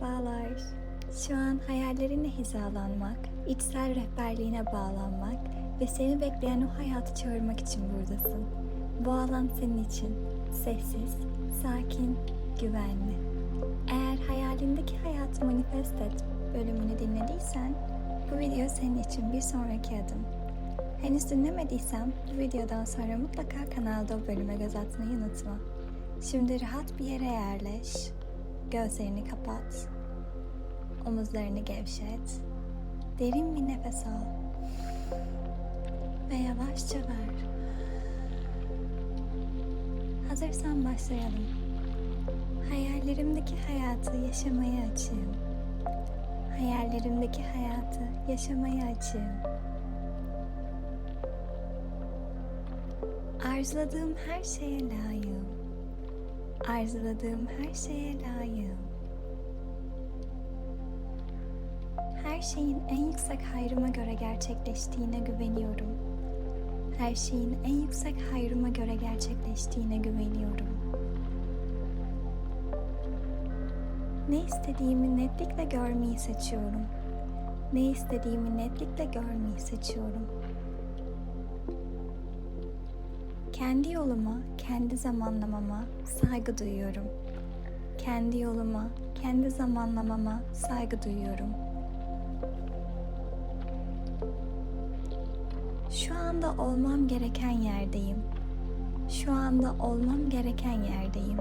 Merhabalar. Şu an hayallerine hizalanmak, içsel rehberliğine bağlanmak ve seni bekleyen o hayatı çağırmak için buradasın. Bu alan senin için sessiz, sakin, güvenli. Eğer hayalindeki hayatı manifest et bölümünü dinlediysen bu video senin için bir sonraki adım. Henüz dinlemediysen bu videodan sonra mutlaka kanalda o bölüme göz atmayı unutma. Şimdi rahat bir yere yerleş. Gözlerini kapat. Omuzlarını gevşet. Derin bir nefes al. Ve yavaşça ver. Hazırsan başlayalım. Hayallerimdeki hayatı yaşamaya açığım. Hayallerimdeki hayatı yaşamaya açığım. Arzuladığım her şeye layığım. Arzuladığım her şeye layığım. Her şeyin en yüksek hayrıma göre gerçekleştiğine güveniyorum. Her şeyin en yüksek hayrıma göre gerçekleştiğine güveniyorum. Ne istediğimi netlikle görmeyi seçiyorum. Ne istediğimi netlikle görmeyi seçiyorum. Kendi yoluma, kendi zamanlamama saygı duyuyorum. Kendi yoluma, kendi zamanlamama saygı duyuyorum. Şu anda olmam gereken yerdeyim. Şu anda olmam gereken yerdeyim.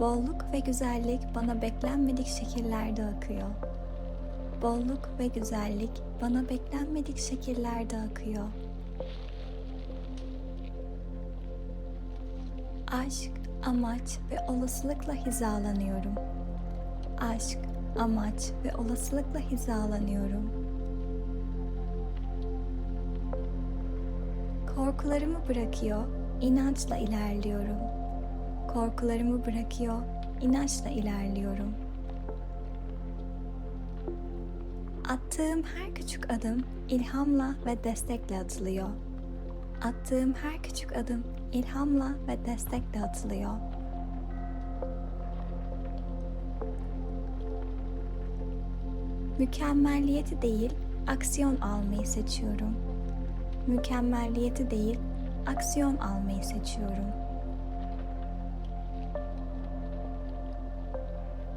Bolluk ve güzellik bana beklenmedik şekillerde akıyor. Bolluk ve güzellik bana beklenmedik şekillerde akıyor. Aşk, amaç ve olasılıkla hizalanıyorum. Aşk, amaç ve olasılıkla hizalanıyorum. Korkularımı bırakıyor, inançla ilerliyorum. Korkularımı bırakıyor, inançla ilerliyorum. Attığım her küçük adım ilhamla ve destekle atılıyor. Attığım her küçük adım ilhamla ve destekle atılıyor. Mükemmelliyeti değil, aksiyon almayı seçiyorum. Mükemmelliyeti değil, aksiyon almayı seçiyorum.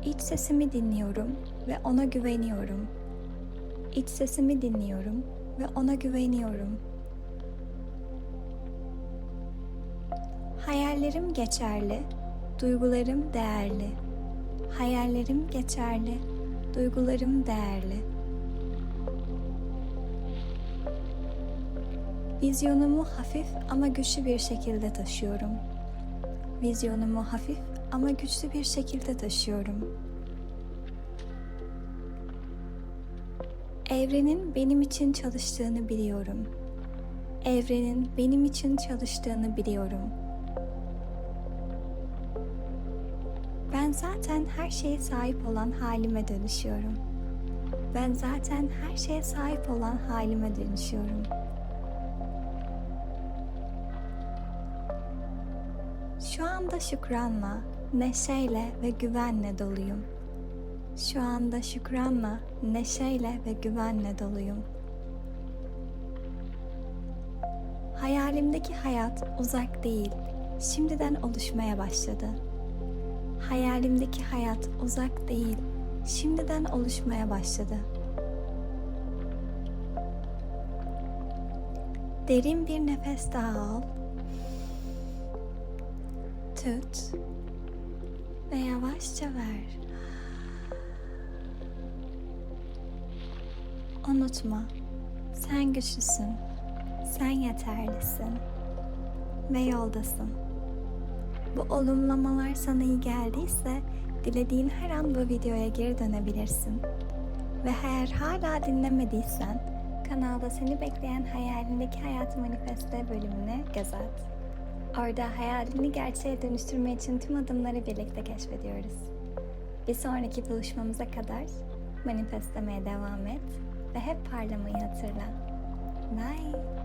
İç sesimi dinliyorum ve ona güveniyorum. İç sesimi dinliyorum ve ona güveniyorum. Hayallerim geçerli, duygularım değerli. Hayallerim geçerli, duygularım değerli. Vizyonumu hafif ama güçlü bir şekilde taşıyorum. Vizyonumu hafif ama güçlü bir şekilde taşıyorum. Evrenin benim için çalıştığını biliyorum. Evrenin benim için çalıştığını biliyorum. Ben zaten her şeye sahip olan halime dönüşüyorum. Ben zaten her şeye sahip olan halime dönüşüyorum. Şu anda şükranla, neşeyle ve güvenle doluyum. Şu anda şükranla, neşeyle ve güvenle doluyum. Hayalimdeki hayat uzak değil, şimdiden oluşmaya başladı. Hayalimdeki hayat uzak değil, şimdiden oluşmaya başladı. Derin bir nefes daha al. Tut ve yavaşça ver. Unutma, sen güçlüsün, sen yeterlisin ve yoldasın. Bu olumlamalar sana iyi geldiyse dilediğin her an bu videoya geri dönebilirsin. Ve eğer hala dinlemediysen kanalda seni bekleyen hayalindeki hayatı manifeste bölümüne göz at. Orada hayalini gerçeğe dönüştürme için tüm adımları birlikte keşfediyoruz. Bir sonraki buluşmamıza kadar manifestlemeye devam et ve hep parlamayı hatırla. Bye.